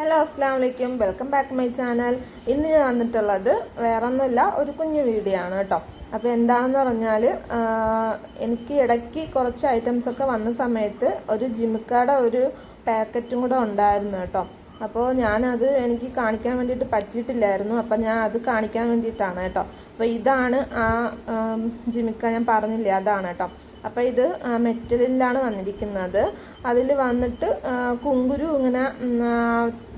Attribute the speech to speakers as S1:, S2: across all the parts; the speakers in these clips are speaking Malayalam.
S1: ഹലോ അസ്സാം വലൈക്കും വെൽക്കം ബാക്ക് മൈ ചാനൽ ഇന്ന് ഞാൻ വന്നിട്ടുള്ളത് വേറെ ഒന്നുമില്ല ഒരു കുഞ്ഞു വീഡിയോ ആണ് കേട്ടോ. അപ്പോൾ എന്താണെന്ന് പറഞ്ഞാൽ എനിക്ക് ഇടയ്ക്ക് കുറച്ച് ഐറ്റംസ് ഒക്കെ വന്ന സമയത്ത് ഒരു ജിമിക്കാടെ ഒരു പാക്കറ്റും കൂടെ ഉണ്ടായിരുന്നു കേട്ടോ. അപ്പോൾ ഞാനത് എനിക്ക് കാണിക്കാൻ വേണ്ടിയിട്ട് പറ്റിയിട്ടില്ലായിരുന്നു. അപ്പം ഞാൻ അത് കാണിക്കാൻ വേണ്ടിയിട്ടാണ് കേട്ടോ. അപ്പോൾ ഇതാണ് ആ ജിമിക്ക ഞാൻ പറഞ്ഞില്ലേ അതാണ് കേട്ടോ. അപ്പോൾ ഇത് മെറ്റലിലാണ് വന്നിരിക്കുന്നത്. അതിൽ വന്നിട്ട് കുങ്കുരു ഇങ്ങനെ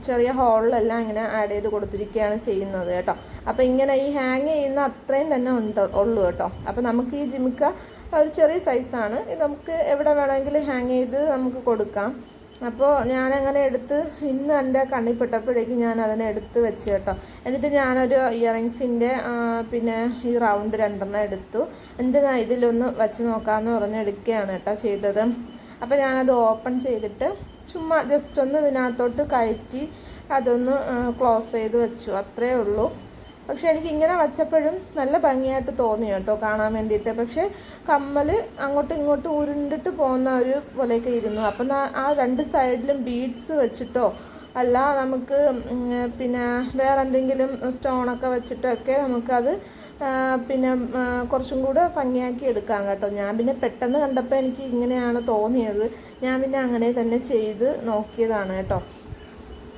S1: ചെറിയ ഹോളിലെല്ലാം ഇങ്ങനെ ആഡ് ചെയ്ത് കൊടുത്തിരിക്കുകയാണ് ചെയ്യുന്നത് കേട്ടോ. അപ്പോൾ ഇങ്ങനെ ഈ ഹാങ് ചെയ്യുന്ന അത്രയും തന്നെ ഉണ്ട് ഉള്ളൂ കേട്ടോ. അപ്പോൾ നമുക്ക് ഈ ജിമിക്ക ഒരു ചെറിയ സൈസാണ് ഇത് നമുക്ക് എവിടെ വേണമെങ്കിലും ഹാങ് ചെയ്ത് നമുക്ക് കൊടുക്കാം. അപ്പോൾ ഞാനങ്ങനെ എടുത്ത് ഇന്ന് എന്റെ കണ്ണിൽ പെട്ടപ്പോഴേക്കും ഞാൻ അതിനെ എടുത്ത് വെച്ച് കേട്ടോ. എന്നിട്ട് ഞാനൊരു ഇയറിങ്സിന്റെ പിന്നെ ഈ റൗണ്ട് രണ്ടെണ്ണം എടുത്തു. എന്തിനാ ഇതിലൊന്ന് വെച്ച് നോക്കാമെന്ന് പറഞ്ഞെടുക്കുകയാണ് കേട്ടോ ചെയ്തത്. അപ്പോൾ ഞാനത് ഓപ്പൺ ചെയ്തിട്ട് ചുമ്മാ ജസ്റ്റ് ഒന്ന് ഇതിനകത്തോട്ട് കയറ്റി അതൊന്ന് ക്ലോസ് ചെയ്ത് വെച്ചു. അത്രേ ഉള്ളൂ. പക്ഷെ എനിക്ക് ഇങ്ങനെ വച്ചപ്പോഴും നല്ല ഭംഗിയായിട്ട് തോന്നി കേട്ടോ കാണാൻ വേണ്ടിയിട്ട്. പക്ഷെ കമ്മൽ അങ്ങോട്ടും ഇങ്ങോട്ടും ഉരുണ്ടിട്ട് പോകുന്ന ഒരു പോലെയൊക്കെ ഇരുന്നു. അപ്പം ആ രണ്ട് സൈഡിലും ബീഡ്സ് വെച്ചിട്ടോ അല്ല നമുക്ക് പിന്നെ വേറെ എന്തെങ്കിലും സ്റ്റോണൊക്കെ വെച്ചിട്ടൊക്കെ നമുക്കത് പിന്നെ കുറച്ചും കൂടെ ഭംഗിയാക്കി എടുക്കാം കേട്ടോ. ഞാൻ പിന്നെ പെട്ടെന്ന് കണ്ടപ്പോൾ എനിക്ക് ഇങ്ങനെയാണ് തോന്നിയത്. ഞാൻ പിന്നെ അങ്ങനെ തന്നെ ചെയ്ത് നോക്കിയതാണ് കേട്ടോ.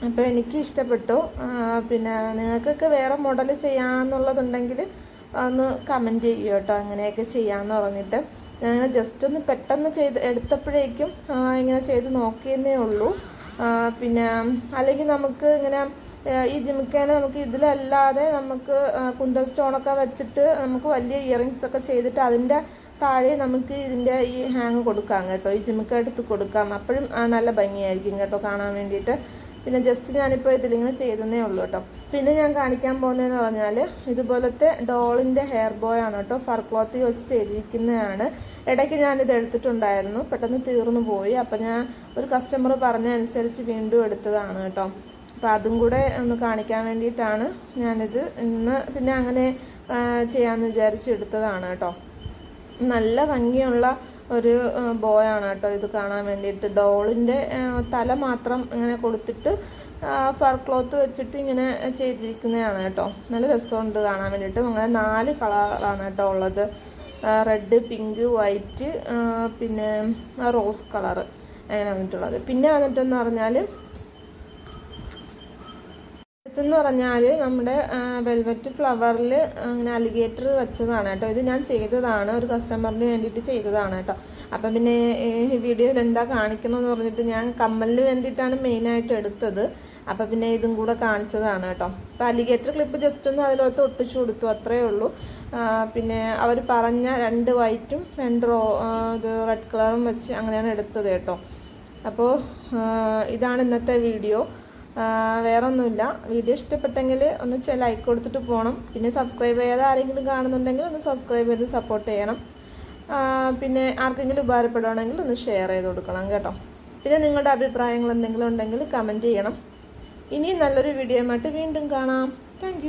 S1: അപ്പോൾ എനിക്ക് ഇഷ്ടപ്പെട്ടു. പിന്നെ നിങ്ങൾക്കൊക്കെ വേറെ മോഡൽ ചെയ്യാമെന്നുള്ളതുണ്ടെങ്കിൽ ഒന്ന് കമന്റ് ചെയ്യൂ കേട്ടോ. അങ്ങനെയൊക്കെ ചെയ്യാമെന്ന് പറഞ്ഞിട്ട്. ഞാൻ ജസ്റ്റ് ഒന്ന് പെട്ടെന്ന് ചെയ്ത് എടുത്തപ്പോഴേക്കും ഇങ്ങനെ ചെയ്ത് നോക്കിയെന്നേ ഉള്ളൂ. പിന്നെ അല്ലെങ്കിൽ നമുക്ക് ഇങ്ങനെ ഈ ജിമിക്കേനെ നമുക്ക് ഇതിലല്ലാതെ നമുക്ക് കുന്തൽ സ്റ്റോണൊക്കെ വെച്ചിട്ട് നമുക്ക് വലിയ ഇയറിങ്സ് ഒക്കെ ചെയ്തിട്ട് അതിന്റെ താഴെ നമുക്ക് ഇതിന്റെ ഈ ഹാങ് കൊടുക്കാം കേട്ടോ. ഈ ജിമിക്ക എടുത്ത് കൊടുക്കാം. അപ്പോഴും നല്ല ഭംഗിയായിരിക്കും കേട്ടോ കാണാൻ വേണ്ടിയിട്ട്. പിന്നെ ജസ്റ്റ് ഞാനിപ്പോൾ ഇതിലിങ്ങനെ ചെയ്തതേ ഉള്ളൂ കേട്ടോ. പിന്നെ ഞാൻ കാണിക്കാൻ പോകുന്നതെന്ന് പറഞ്ഞാൽ ഇതുപോലത്തെ ഡോളിന്റെ ഹെയർ ബോയ് ആണ് കേട്ടോ. ഫർ ക്ലോത്ത് വെച്ച് ചെയ്തിരിക്കുന്നതാണ്. ഇടയ്ക്ക് ഞാനിത് എടുത്തിട്ടുണ്ടായിരുന്നു. പെട്ടെന്ന് തീർന്നു പോയി. അപ്പം ഞാൻ ഒരു കസ്റ്റമർ പറഞ്ഞ അനുസരിച്ച് വീണ്ടും എടുത്തതാണ് കേട്ടോ. അപ്പം അതും കൂടെ ഒന്ന് കാണിക്കാൻ വേണ്ടിയിട്ടാണ് ഞാനിത് ഇന്ന് പിന്നെ അങ്ങനെ ചെയ്യാമെന്ന് വിചാരിച്ച് എടുത്തതാണ് കേട്ടോ. നല്ല ഭംഗിയുള്ള ഒരു ബോയാണ് കേട്ടോ ഇത് കാണാൻ വേണ്ടിയിട്ട്. ഡോളിന്റെ തല മാത്രം ഇങ്ങനെ കൊടുത്തിട്ട് ഫർ ക്ലോത്ത് വെച്ചിട്ട് ഇങ്ങനെ ചെയ്തിരിക്കുന്നതാണ് കേട്ടോ. നല്ല രസമുണ്ട് കാണാൻ വേണ്ടിയിട്ട്. അങ്ങനെ നാല് കളറാണ് കേട്ടോ ഉള്ളത്. റെഡ് പിങ്ക് വൈറ്റ് പിന്നെ റോസ് കളറ്. അങ്ങനെ വന്നിട്ടുള്ളത്. പിന്നെ വന്നിട്ടെന്ന് പറഞ്ഞാൽ ഇതെന്ന് പറഞ്ഞാൽ നമ്മുടെ വെൽവെറ്റ് ഫ്ലവറിൽ അങ്ങനെ അലിഗേറ്റർ വെച്ചതാണ് കേട്ടോ. ഇത് ഞാൻ ചെയ്തതാണ്. ഒരു കസ്റ്റമറിന് വേണ്ടിയിട്ട് ചെയ്തതാണ് കേട്ടോ. അപ്പം പിന്നെ ഈ വീഡിയോയിൽ എന്താ കാണിക്കണമെന്ന് പറഞ്ഞിട്ട് ഞാൻ കമ്മലിന് വേണ്ടിയിട്ടാണ് മെയിനായിട്ട് എടുത്തത്. അപ്പം പിന്നെ ഇതും കൂടെ കാണിച്ചതാണ് കേട്ടോ. അപ്പം അലിഗേറ്റർ ക്ലിപ്പ് ജസ്റ്റ് ഒന്ന് അതിലോട്ട് ഒട്ടിച്ചു കൊടുത്തു അത്രയേ ഉള്ളൂ. പിന്നെ അവർ പറഞ്ഞ രണ്ട് വൈറ്റും രണ്ട് റോ ഇത് റെഡ് കളറും വെച്ച് അങ്ങനെയാണ് എടുത്തത് കേട്ടോ. അപ്പോൾ ഇതാണ് ഇന്നത്തെ വീഡിയോ വേറൊന്നുമില്ല. വീഡിയോ ഇഷ്ടപ്പെട്ടെങ്കിൽ ഒന്ന് ചെ ലൈക്ക് കൊടുത്തിട്ട് പോകണം പിന്നെ സബ്സ്ക്രൈബ് ചെയ്യാതെ ആരെങ്കിലും കാണുന്നുണ്ടെങ്കിൽ ഒന്ന് സബ്സ്ക്രൈബ് ചെയ്ത് സപ്പോർട്ട് ചെയ്യണം. പിന്നെ ആർക്കെങ്കിലും ഉപകാരപ്പെടുകയാണെങ്കിൽ ഒന്ന് ഷെയർ ചെയ്ത് കൊടുക്കണം കേട്ടോ. പിന്നെ നിങ്ങളുടെ അഭിപ്രായങ്ങൾ എന്തെങ്കിലും ഉണ്ടെങ്കിൽ കമന്റ് ചെയ്യണം. ഇനിയും നല്ലൊരു വീഡിയോയുമായിട്ട് വീണ്ടും കാണാം. താങ്ക്